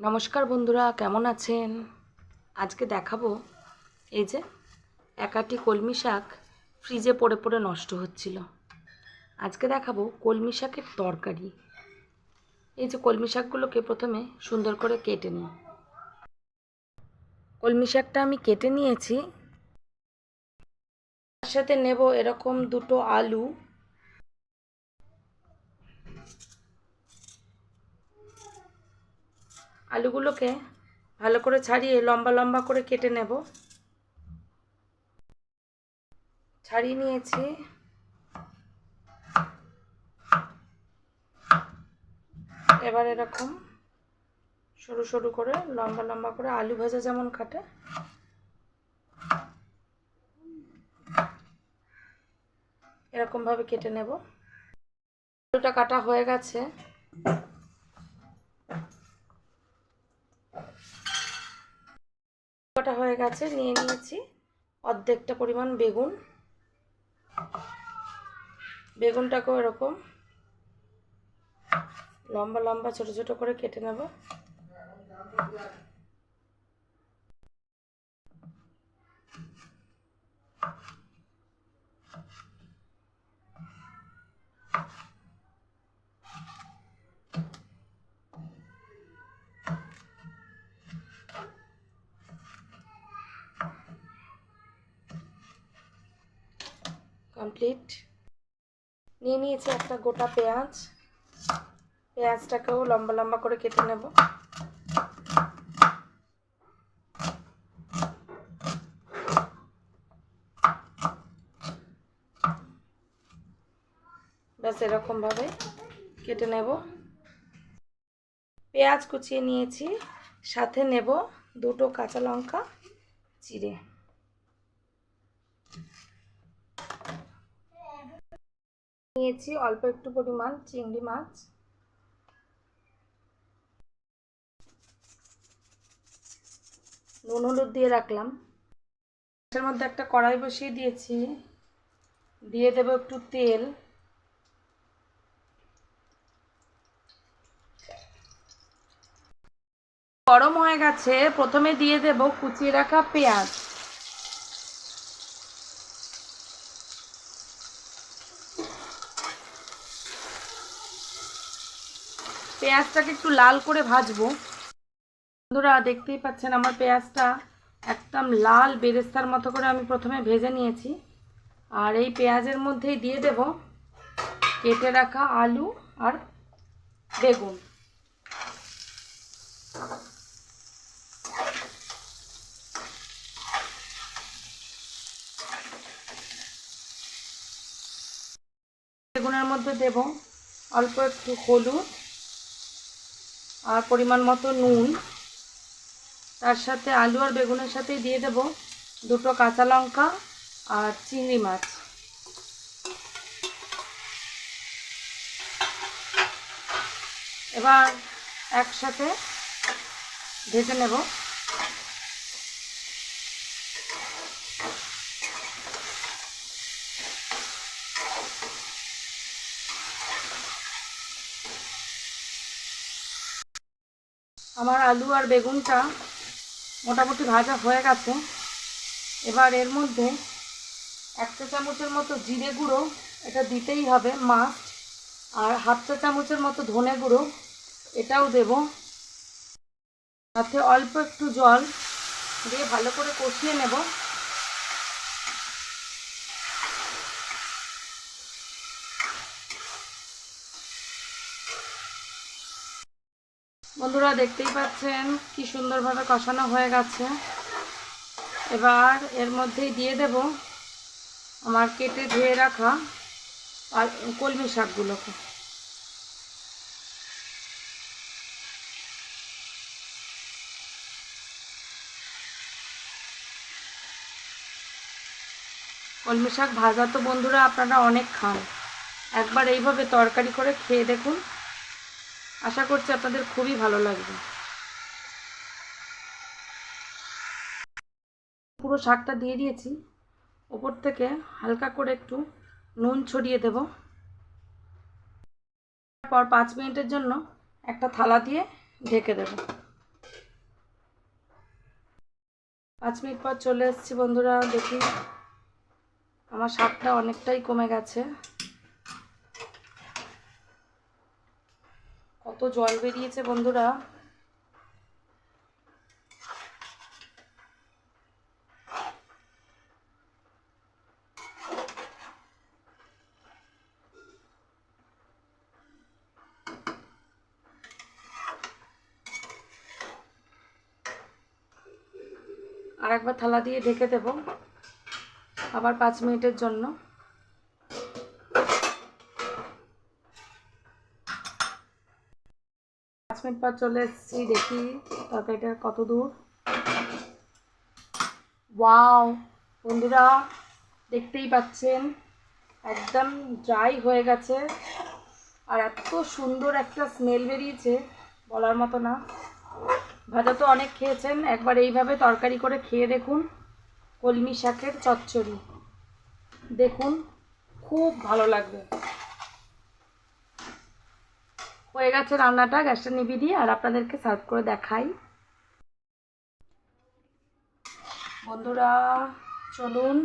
নমস্কার বন্ধুরা, কেমন আছেন? আজকে দেখাবো এই যে একাটি কলমি শাক ফ্রিজে পড়ে পড়ে নষ্ট হচ্ছিল। আজকে দেখাবো কলমি শাকের তরকারি। এই যে কলমি শাকগুলোকে প্রথমে সুন্দর করে কেটে নিই। কলমি শাকটা আমি কেটে নিয়েছি। তার সাথে নেব এরকম দুটো আলু আলুগুলোকে ভালো করে ছাড়িয়ে লম্বা লম্বা করে কেটে নেব। ছাড়িয়ে নিয়েছি। এবার এরকম সরু সরু করে লম্বা লম্বা করে আলু ভাজা যেমন কাটে। এরকমভাবে কেটে নেব। আলুটা কাটা হয়ে গেছে। কাটা হয়ে গেছে, নিয়ে নিয়েছি। অর্ধেকটা পরিমাণ বেগুন। বেগুনটাকেও এরকম লম্বা লম্বা ছোট ছোট করে কেটে নেব। কমপ্লিট নিয়ে নিয়েছি একটা গোটা পেঁয়াজ। পেঁয়াজটাকেও লম্বা লম্বা করে কেটে নেব। ব্যাস, এরকমভাবে কেটে নেব। পেঁয়াজ কুচিয়ে নিয়েছি। সাথে নেব দুটো কাঁচা লঙ্কা, চিড়ে। নিয়েছি, অল্প একটু পরিমাণ চিংড়ি মাছ। নুন হলুদ দিয়ে রাখলাম। এর মধ্যে একটা কড়াই বসিয়ে দিয়েছি। দিয়ে দেবো একটু তেল। গরম হয়ে গেছে, প্রথমে দিয়ে দেব কুচিয়ে রাখা পেঁয়াজ। পেঁয়াজটাকে একটু লাল করে ভাজবো। বন্ধুরা, দেখতেই পাচ্ছেন আমার পেঁয়াজটা একদম লাল বেরেস্তার মতো করে আমি প্রথমে ভেজে নিয়েছি। আর এই পেঁয়াজের মধ্যেই দিয়ে দেব কেটে রাখা আলু আর বেগুন। বেগুনের মধ্যে দেব অল্প একটু হলুদ আর পরিমাণ মতো নুন। তার সাথে আলু আর বেগুনের সাথে দিয়ে দেব দুটো কাঁচা লঙ্কা আর চিংড়ি মাছ। এবার একসাথে ভেজে নেব। আমার আলু আর বেগুনটা মোটামুটি ভাজা হয়ে গেছে। এবার এর মধ্যে এক চা চামচের মতো জিরে গুঁড়ো, এটা দিতেই হবে মাছ আর হাফ চা চামচের মতো ধনে গুঁড়ো, এটাও দেব। সাথে অল্প একটু জল দিয়ে ভালো করে কষিয়ে নেব। বন্ধুরা দেখতেই পাচ্ছেন, কি সুন্দরভাবে কষানো হয়ে গেছে। এবার এর মধ্যেই দিয়ে দেব আমার কেটে ধুয়ে রাখা আর কলমি শাকগুলোকে। কলমি শাক ভাজা তো বন্ধুরা আপনারা অনেক খান। একবার এইভাবে তরকারি করে খেয়ে দেখুন আশা করছি আপনাদের খুবই ভালো লাগবে। পুরো শাকটা দিয়ে দিয়েছি। ওপর থেকে হালকা করে একটু নুন ছড়িয়ে দেব। পর পাঁচ মিনিটের জন্য একটা থালা দিয়ে ঢেকে দেব। পাঁচ মিনিট পর চলে এসেছি বন্ধুরা, দেখি আমার শাকটা অনেকটাই কমে গেছে। কত জল বেরিয়েছে বন্ধুরা। আর একবার থালা দিয়ে ঢেকে দেব আবার পাঁচ মিনিটের জন্য। পাঁচ মিনিট পর চলে এসেছি, দেখি তরকারিটার কত দূর। ওয়াও, বন্ধুরা, দেখতেই পাচ্ছেন, একদম ড্রাই হয়ে গেছে। আর এত সুন্দর একটা স্মেল বেরিয়েছে, বলার মতো না। ভাজা তো অনেক খেয়েছেন, একবার এইভাবে তরকারি করে খেয়ে দেখুন, কলমি শাকের চচ্চড়ি। দেখুন, খুব ভালো লাগবে। হয়ে গেছে রান্নাটা, গ্যাসটা নিবি দিয়ে আর আপনাদেরকে সার্ভ করে দেখাই। বন্ধুরা, চলুন,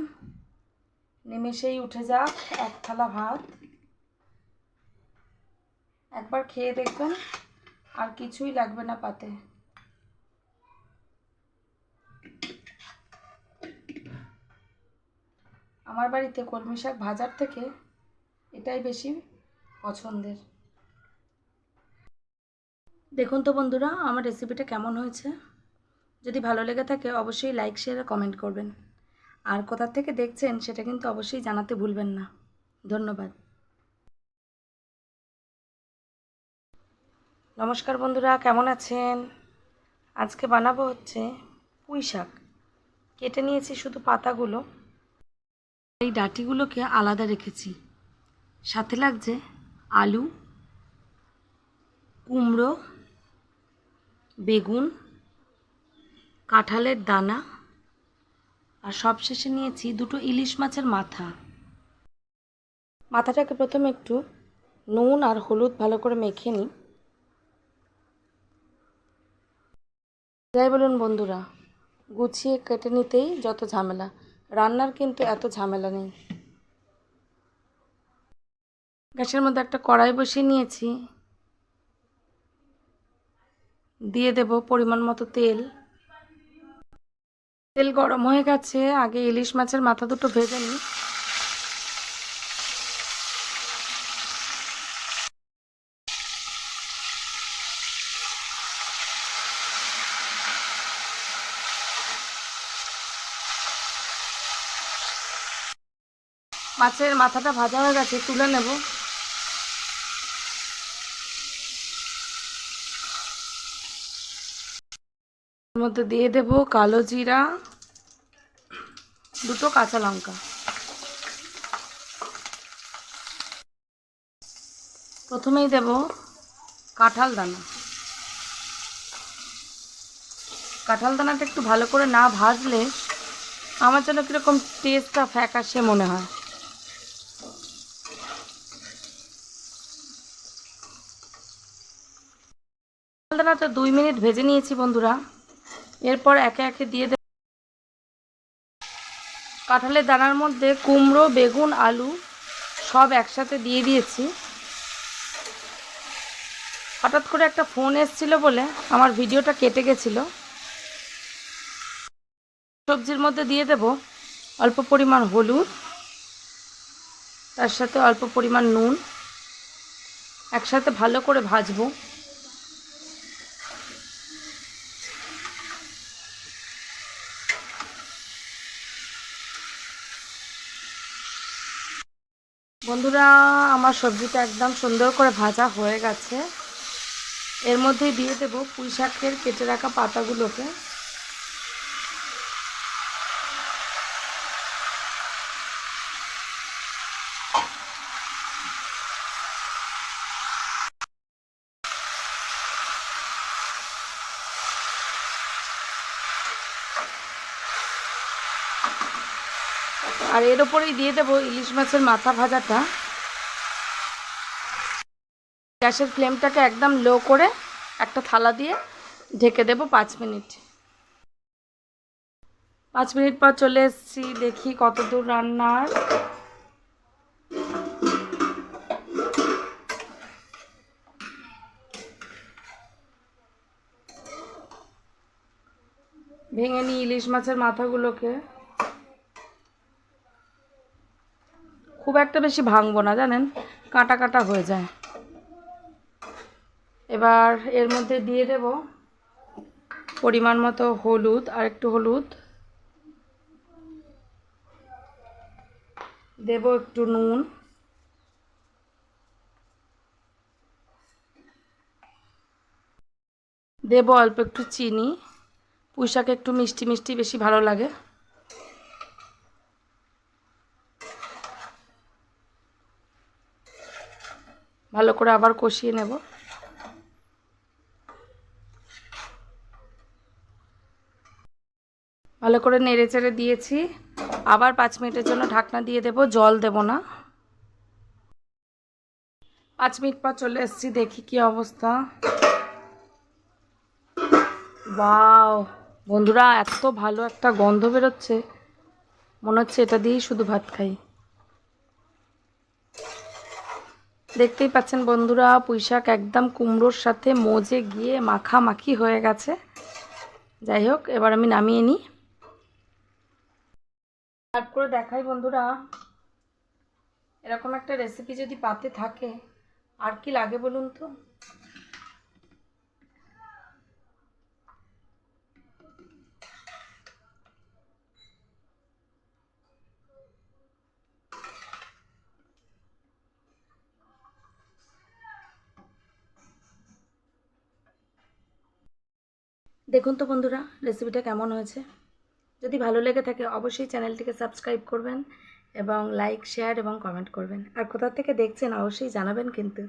নিমেষেই উঠে যাক এক থালা ভাত। একবার খেয়ে দেখবেন আর কিছুই লাগবে না পাতে। আমার বাড়িতে কলমি শাক ভাজার থেকে এটাই বেশি পছন্দের। দেখুন তো বন্ধুরা, আমার রেসিপিটা কেমন হয়েছে? যদি ভালো লেগে থাকে, অবশ্যই লাইক শেয়ার আর কমেন্ট করবেন। আর কোথা থেকে দেখছেন, সেটা কিন্তু অবশ্যই জানাতে ভুলবেন না। ধন্যবাদ। নমস্কার বন্ধুরা, কেমন আছেন? আজকে বানাবো হচ্ছে পুঁই শাক। কেটে নিয়েছি শুধু পাতাগুলো। এই ডাটিগুলোকে আলাদা রেখেছি। সাথে লাগছে আলু, কুমড়ো বেগুন, কাঁঠালের দানা, আর সবশেষে নিয়েছি দুটো ইলিশ মাছের মাথা। মাথাটাকে প্রথমে একটু নুন আর হলুদ ভালো করে মেখে নিই। যাই বলুন বন্ধুরা, গুছিয়ে কেটে নিতেই যত ঝামেলা, রান্নার কিন্তু এত ঝামেলা নেই। গ্যাসের মধ্যে একটা কড়াই বসিয়ে নিয়েছি। দিয়ে দেব পরিমাণ মতো তেল। তেল গরম হয়ে গেছে, আগে ইলিশ মাছের মাথা দুটো ভেজে নিই। মাছের মাথাটা ভাজা হয়ে গেছে, তুলে নেব। মধ্যে দিয়ে দেব কালো জিরা, দুটো কাঁচা লঙ্কা। প্রথমেই দেব কাঁঠাল দানা। কাঁঠাল দানাটা একটু ভালো করে না ভাজলে আমার যেন কীরকম টেস্টটা ফ্যাকাশে মনে হয়। দানাটা দুই মিনিট ভেজে নিয়েছি বন্ধুরা। এরপর একে একে দিয়ে দেব। কাঁঠালের দানার মধ্যে কুমড়ো, বেগুন, আলু সব একসাথে দিয়ে দিয়েছি। হঠাৎ করে একটা ফোন এসছিল বলে আমার ভিডিওটা কেটে গেছিল। সবজির মধ্যে দিয়ে দেব অল্প পরিমাণ হলুদ, তার সাথে অল্প পরিমাণ নুন, একসাথে ভালো করে ভাজবো। বন্ধুরা, আমার সবজিটা একদম সুন্দর করে ভাজা হয়ে গেছে। এর মধ্যেই দিয়ে দেবো পুঁই শাকের কেটে রাখা পাতাগুলোকে। আর এর ওপরেই দিয়ে দেবো ইলিশ মাছের মাথা ভাজাটা। গ্যাসের ফ্লেমটাকে একদম লো করে একটা থালা দিয়ে ঢেকে দেবো পাঁচ মিনিট। পাঁচ মিনিট পর চলে এসেছি, দেখি কত দূর রান্নার। ভেঙে নিই ইলিশ মাছের মাথাগুলোকে। খুব একটা বেশি ভাঙবো না, জানেন? কাটা কাটা হয়ে যায়। এবার এর মধ্যে দিয়ে দেব পরিমাণ মতো হলুদ আর একটু হলুদ। দেব একটু নুন। দেব অল্প একটু চিনি। পুঁই একটু মিষ্টি মিষ্টি বেশি ভালো লাগে। ভালো করে আবার কষিয়ে নেব। ভালো করে নেড়ে চেড়ে দিয়েছি। আবার পাঁচ মিনিটের জন্য ঢাকনা দিয়ে দেব, জল দেব না। পাঁচ মিনিট পর চলে এসেছি, দেখি কি অবস্থা। বাও বন্ধুরা, এত ভালো একটা গন্ধ বেরোচ্ছে। মনে হচ্ছে এটা দিয়েই শুধু ভাত খাই। দেখতেই পাচ্ছেন বন্ধুরা, পুঁইশাক একদম কুমড়োর সাথে মোজে গিয়ে মাখামাখি হয়ে গেছে। যাই হোক, এবার আমি নামিয়ে নিই। করে দেখাই বন্ধুরা। এরকম একটা রেসিপি যদি পাতে থাকে, আর কি লাগে বলুন তো? দেখুন তো বন্ধুরা রেসিপিটা কেমন হয়েছে? যদি ভালো লেগে থাকে, অবশ্যই চ্যানেলটিকে সাবস্ক্রাইব করবেন এবং লাইক শেয়ার এবং কমেন্ট করবেন। আর কোথা থেকে দেখছেন, অবশ্যই জানাবেন কিন্তু।